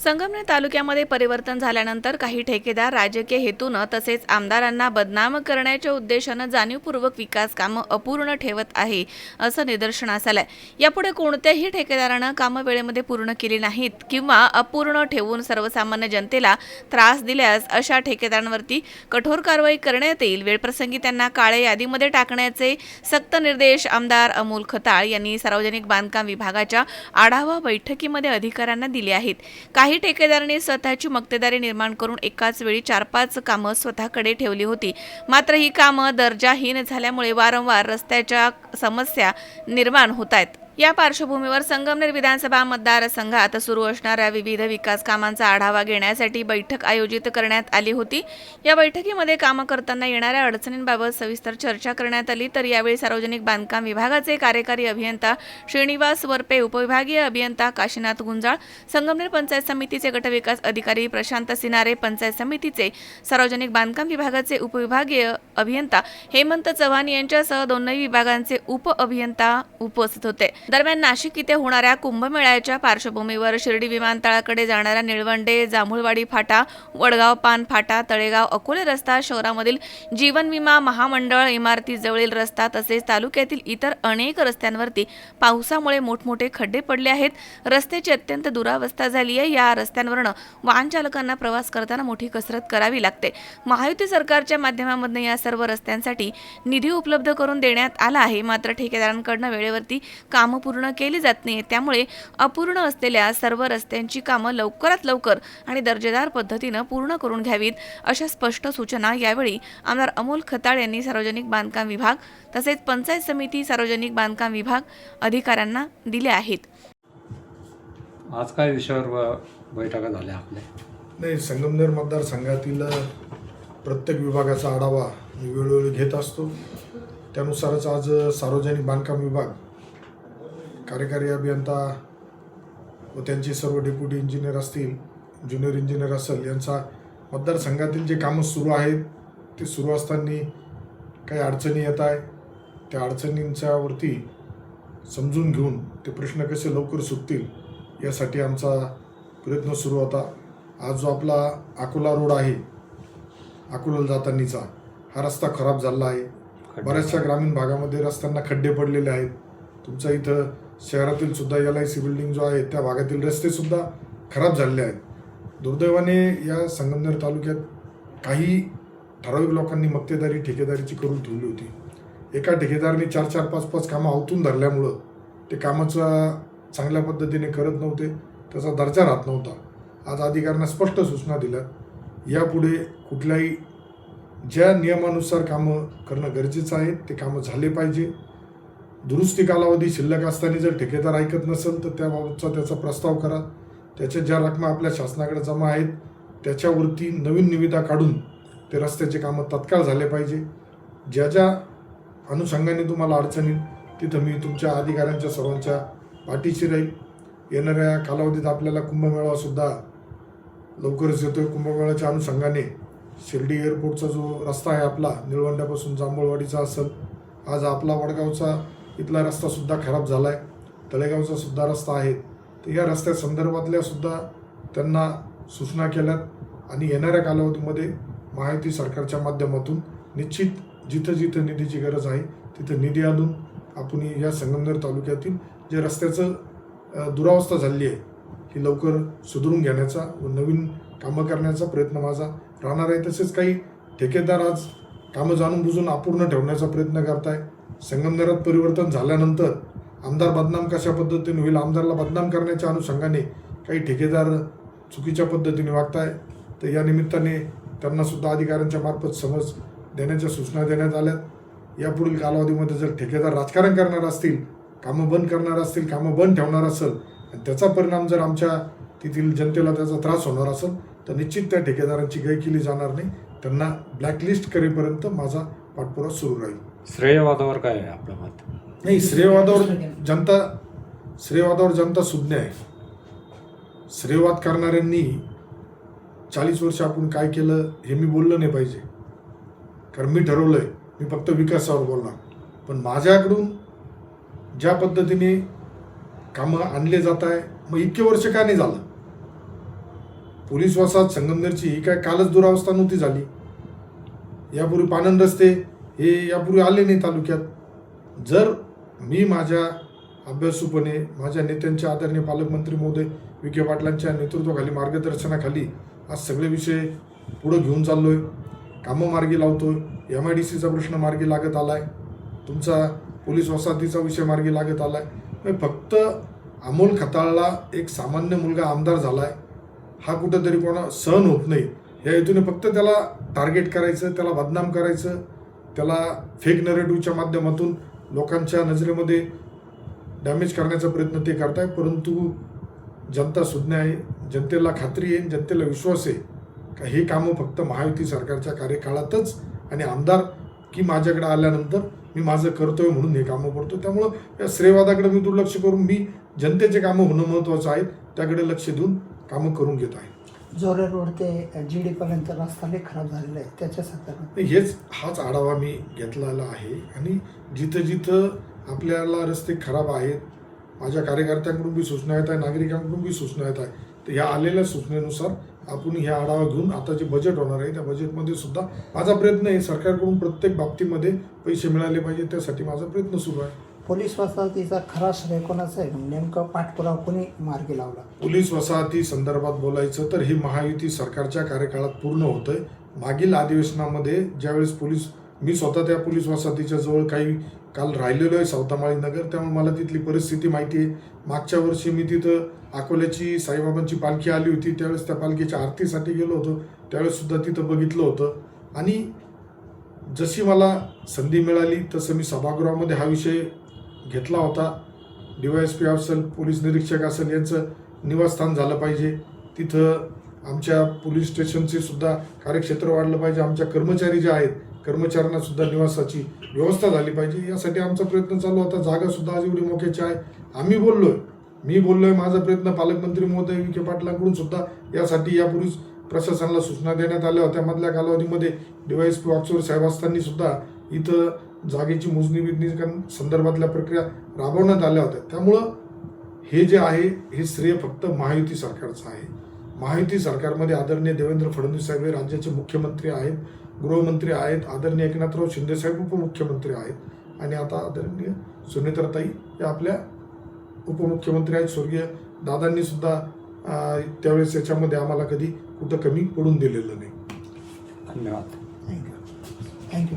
संगमनेर तालुक्यामध्ये परिवर्तन झाल्यानंतर काही ठेकेदार राजकीय हेतूनं तसेच आमदारांना बदनाम करण्याच्या उद्देशानं जाणीवपूर्वक विकास कामं अपूर्ण ठेवत आहे असं निदर्शनास आलंय. यापुढे कोणत्याही ठेकेदारानं कामं वेळेमध्ये पूर्ण केली नाहीत किंवा अपूर्ण ठेवून सर्वसामान्य जनतेला त्रास दिल्यास अशा ठेकेदारांवरती कठोर कारवाई करण्यात येईल. वेळप्रसंगी त्यांना काळ्या यादीमध्ये टाकण्याचे सक्त निर्देश आमदार अमोल खताळ यांनी सार्वजनिक बांधकाम विभागाच्या आढावा बैठकीमध्ये अधिकाऱ्यांना दिले आहेत. काही ठेकेदारांनी स्वतःची मक्तेदारी निर्माण करून एकाच वेळी चार पाच कामं स्वतःकडे ठेवली होती. मात्र ही कामं दर्जाहीन झाल्यामुळे वारंवार रस्त्याच्या समस्या निर्माण होत आहेत. या पार्श्वभूमीवर संगमनेर विधानसभा मतदारसंघात सुरू असणाऱ्या विविध विकास कामांचा आढावा घेण्यासाठी बैठक आयोजित करण्यात आली होती. या बैठकीमध्ये कामं करताना येणाऱ्या अडचणींबाबत सविस्तर चर्चा करण्यात आली. तर यावेळी सार्वजनिक बांधकाम विभागाचे कार्यकारी अभियंता श्रीनिवास वरपे उपविभागीय अभियंता काशीनाथ गुंजाळ संगमनेर पंचायत समितीचे गटविकास अधिकारी प्रशांत सिनारे पंचायत समितीचे सार्वजनिक बांधकाम विभागाचे उपविभागीय अभियंता हेमंत चव्हाण यांच्यासह दोनही विभागांचे उप अभियंता उपस्थित होते. दरम्यान नाशिक इथे होणाऱ्या कुंभमेळ्याच्या पार्श्वभूमीवर शिर्डी विमानतळाकडे जाणाऱ्या निळवंडे जांभूळवाडी फाटा वडगाव पान फाटा तळेगाव अकोले रस्ता शहरामधील जीवन विमा महामंडळ इमारतीजवळील रस्ता तसेच तालुक्यातील इतर अनेक रस्त्यांवरती पावसामुळे मोठमोठे खड्डे पडले आहेत. रस्त्याची अत्यंत दुरावस्था झाली आहे. या रस्त्यांवरनं वाहन चालकांना प्रवास करताना मोठी कसरत करावी लागते. महायुती सरकारच्या माध्यमामधून या सर्व रस्त्यांसाठी निधी उपलब्ध करून देण्यात आला आहे. मात्र ठेकेदारांकडनं वेळेवरती काम पूर्ण केली जात नाही त्यामुळे अपूर्ण असलेल्या सर्व रस्त्यांची कामं लवकरात लवकर आणि दर्जेदार पद्धतीनं पूर्ण करून घ्यावीत अशा स्पष्ट सूचना यावेळी आमदार अमोल खताळ यांनी सार्वजनिक बांधकाम विभाग तसेच पंचायत समिती सार्वजनिक बांधकाम विभाग अधिकाऱ्यांना दिल्या आहेत. आज काय विषयावर ब- बैठका झाल्या आपल्या? नाही संगमनेर मतदारसंघातील प्रत्येक विभागाचा आढावा मी वेळोवेळी घेत असतो. त्यानुसारच आज सार्वजनिक बांधकाम विभाग कार्यकारी अभियंता व त्यांचे सर्व डेप्युटी इंजिनियर असतील ज्युनियर इंजिनियर असेल यांचा मतदारसंघातील जे कामं सुरू आहेत ते सुरू असताना काही अडचणी येत आहे त्या अडचणींच्या वरती समजून घेऊन ते प्रश्न कसे लवकर सुटतील यासाठी आमचा प्रयत्न सुरू होता. आज जो आपला अकोला रोड आहे अकोला जातानीचा हा रस्ता खराब झाला आहे. बऱ्याचशा ग्रामीण भागामध्ये रस्त्यांना खड्डे पडलेले आहेत. तुमच्या इथं शहरातील सुद्धा एल आय सी बिल्डिंग जो आहे त्या भागातील रस्तेसुद्धा खराब झालेले आहेत. दुर्दैवाने या संगमनेर तालुक्यात काही ठराविक लोकांनी मक्तेदारी ठेकेदारीची करून ठेवली होती. एका ठेकेदाराने चार चार पाच पाच कामं आवतून धरल्यामुळं ते कामाचं चांगल्या पद्धतीने करत नव्हते त्याचा दर्जा राहत नव्हता. आज अधिकाऱ्यांना स्पष्ट सूचना दिल्या. यापुढे कुठल्याही ज्या नियमानुसार कामं करणं गरजेचं आहे ते कामं झाले पाहिजे. दुरुस्ती कालावधी शिल्लक असताना जर ठेकेदार ऐकत नसेल तर त्याबाबतचा त्याचा प्रस्ताव करा. त्याच्या ज्या रकमा आपल्या शासनाकडे जमा आहेत त्याच्यावरती नवीन निविदा काढून ते रस्त्याचे कामं तत्काळ झाले पाहिजे. ज्या ज्या अनुषंगाने तुम्हाला अडचणी तिथं मी तुमच्या अधिकाऱ्यांच्या सर्वांच्या पाठीशी राहील. येणाऱ्या कालावधीत आपल्याला कुंभमेळासुद्धा लवकरच येतोय. कुंभमेळाच्या अनुषंगाने शिर्डी एअरपोर्टचा जो रस्ता आहे आपला निळवंड्यापासून जांभूळवाडीचा असेल आज आपला वडगावचा इथला रस्तासुद्धा खराब झाला आहे तळेगावचा सुद्धा रस्ता आहे. तर या रस्त्या संदर्भातल्यासुद्धा त्यांना सूचना केल्यात आणि येणाऱ्या कालावधीमध्ये महायुती सरकारच्या माध्यमातून निश्चित जिथं जिथं निधीची गरज आहे तिथं निधी आणून आपण या संगमनेर तालुक्यातील जे रस्त्याचं दुरावस्था झाली आहे ही लवकर सुधारून घेण्याचा व नवीन कामं करण्याचा प्रयत्न माझा राहणार आहे. तसेच काही ठेकेदार आज कामं जाणून बुजून अपूर्ण ठेवण्याचा प्रयत्न करताय. संगमनेरात परिवर्तन झाल्यानंतर आमदार बदनाम कशा पद्धतीने होईल? आमदारला बदनाम करण्याच्या अनुषंगाने काही ठेकेदार चुकीच्या पद्धतीने वागताय. तर या निमित्ताने त्यांनासुद्धा अधिकाऱ्यांच्या मार्फत समज देण्याच्या सूचना देण्यात आल्यात. यापुढील कालावधीमध्ये जर ठेकेदार राजकारण करणार असतील कामं बंद करणार असतील कामं बंद ठेवणार असेल आणि त्याचा परिणाम जर आमच्या तेथील जनतेला त्याचा त्रास होणार असेल तर निश्चित त्या ठेकेदारांची गय केली जाणार नाही. त्यांना ब्लॅकलिस्ट करेपर्यंत माझा पाठपुरावा सुरू राहील. श्रेयवादावर काय आहे आपलं मत? नाही श्रेयवादावर जनता श्रेयवादावर जनता सुज्ञ आहे. श्रेयवाद करणाऱ्यांनी चाळीस वर्ष आपण काय केलं हे मी बोललं नाही पाहिजे. कारण मी ठरवलंय मी फक्त विकासावर बोलणार. पण माझ्याकडून ज्या पद्धतीने कामं आणले जात आहे मग इतके वर्ष का नाही झालं? पोलीस वसाहत संगमनेरची ही काय कालच दुरावस्था नव्हती झाली. यापूर्वी पानन रस्ते हे यापूर्वी आले नाही तालुक्यात. जर मी माझ्या अभ्यासूपणे माझ्या नेत्यांच्या आदरणीय पालकमंत्री महोदय विखे पाटलांच्या नेतृत्वाखाली मार्गदर्शनाखाली आज सगळे विषय पुढं घेऊन चाललो आहे कामं मार्गी आहे एम आय डी सीचा प्रश्न मार्गी लागत आहे तुमचा पोलीस वसाहतीचा विषय मार्गी लागत आला आहे फक्त अमोल खताळला एक सामान्य मुलगा आमदार झाला आहे हा कुठंतरी कोणा सहन होत नाही. या हेतूने फक्त त्याला टार्गेट करायचं त्याला बदनाम करायचं त्याला फेक नरेटिव्हच्या माध्यमातून लोकांच्या नजरेमध्ये डॅमेज करण्याचा प्रयत्न ते करताय. परंतु जनता सुज्ञ आहे जनतेला खात्री आहे जनतेला विश्वास आहे का हे कामं फक्त महायुती सरकारच्या कार्यकाळातच आणि आमदार की माझ्याकडे आल्यानंतर मी माझं कर्तव्य म्हणून हे कामं करतो. त्यामुळं या श्रेयवादाकडे मी दुर्लक्ष करून मी जनतेचे कामं होणं महत्त्वाचं आहे. त्याकडे लक्ष देऊन कामं करून घेत आहे. जोरे रोड ते जी डीपर्यंत रस्ता लई खराब झालेला आहे त्याच्या संदर्भात. हेच हाच आढावा मी घेतलेला आहे. आणि जिथं जिथं आपल्याला रस्ते खराब आहेत माझ्या कार्यकर्त्यांकडून बी सूचना येत आहे नागरिकांकडून बी सूचना येत आहे तर ह्या आलेल्या सूचनेनुसार आपण ह्या आढावा घेऊन आता जे बजेट होणार आहे त्या बजेटमध्ये सुद्धा माझा प्रयत्न आहे सरकारकडून प्रत्येक बाबतीमध्ये पैसे मिळाले पाहिजे त्यासाठी माझा प्रयत्न सुरू आहे. पोलीस वसाहतीचा खरा श्रेय कोणाचा आहे? नेमका पाठपुरावा कोणी मार्गी लावला? पोलीस वसाहती संदर्भात बोलायचं तर हे महायुती सरकारच्या कार्यकाळात पूर्ण होतंय. मागील अधिवेशनामध्ये ज्यावेळेस पोलीस मी स्वतः त्या पोलीस वसाहतीच्या जवळ काही काल राहिलेलो आहे सावतामाळी नगर त्यामुळे मला तिथली परिस्थिती माहिती आहे. मागच्या वर्षी मी तिथं अकोल्याची साईबाबांची पालखी आली होती त्यावेळेस त्या पालखीच्या आरतीसाठी गेलो होतो त्यावेळेस सुद्धा तिथं बघितलं होतं. आणि जशी मला संधी मिळाली तसं मी सभागृहामध्ये हा विषय घेतला होता. डी वाय एस पी असेल पोलीस निरीक्षक असेल यांचं निवासस्थान झालं पाहिजे. तिथं आमच्या पोलीस स्टेशनचे सुद्धा कार्यक्षेत्र वाढलं पाहिजे. आमच्या कर्मचारी जे आहेत कर्मचाऱ्यांना सुद्धा निवासाची व्यवस्था झाली पाहिजे. यासाठी आमचा प्रयत्न चालू होता. जागा सुद्धा आज एवढी मोक्याची आहे. आम्ही बोललोय. मी बोललोय. माझा प्रयत्न पालकमंत्री महोदय विखे पाटलांकडून सुद्धा यासाठी यापूर्वीच प्रशासनाला सूचना देण्यात आल्या होत्या. मधल्या कालावधीमध्ये डिवाईस पी वागचोर साहेब असताना सुद्धा इथं जागेची मोजणी बिजणी संदर्भातल्या प्रक्रिया राबवण्यात आल्या होत्या. त्यामुळं हे जे आहे हे श्रेय फक्त महायुती सरकारचं आहे. महायुती सरकारमध्ये आदरणीय देवेंद्र फडणवीस साहेब हे राज्याचे मुख्यमंत्री आहेत गृहमंत्री आहेत आदरणीय एकनाथराव शिंदे साहेब उपमुख्यमंत्री आहेत. आणि आता आदरणीय सुनेत्राताई हे आपल्या उपमुख्यमंत्री आहेत. स्वर्गीय दादांनी सुद्धा त्यावेळेस याच्यामध्ये आम्हाला कधी कुठं कमी पडून दिलेलं नाही. धन्यवाद. Thank you thank you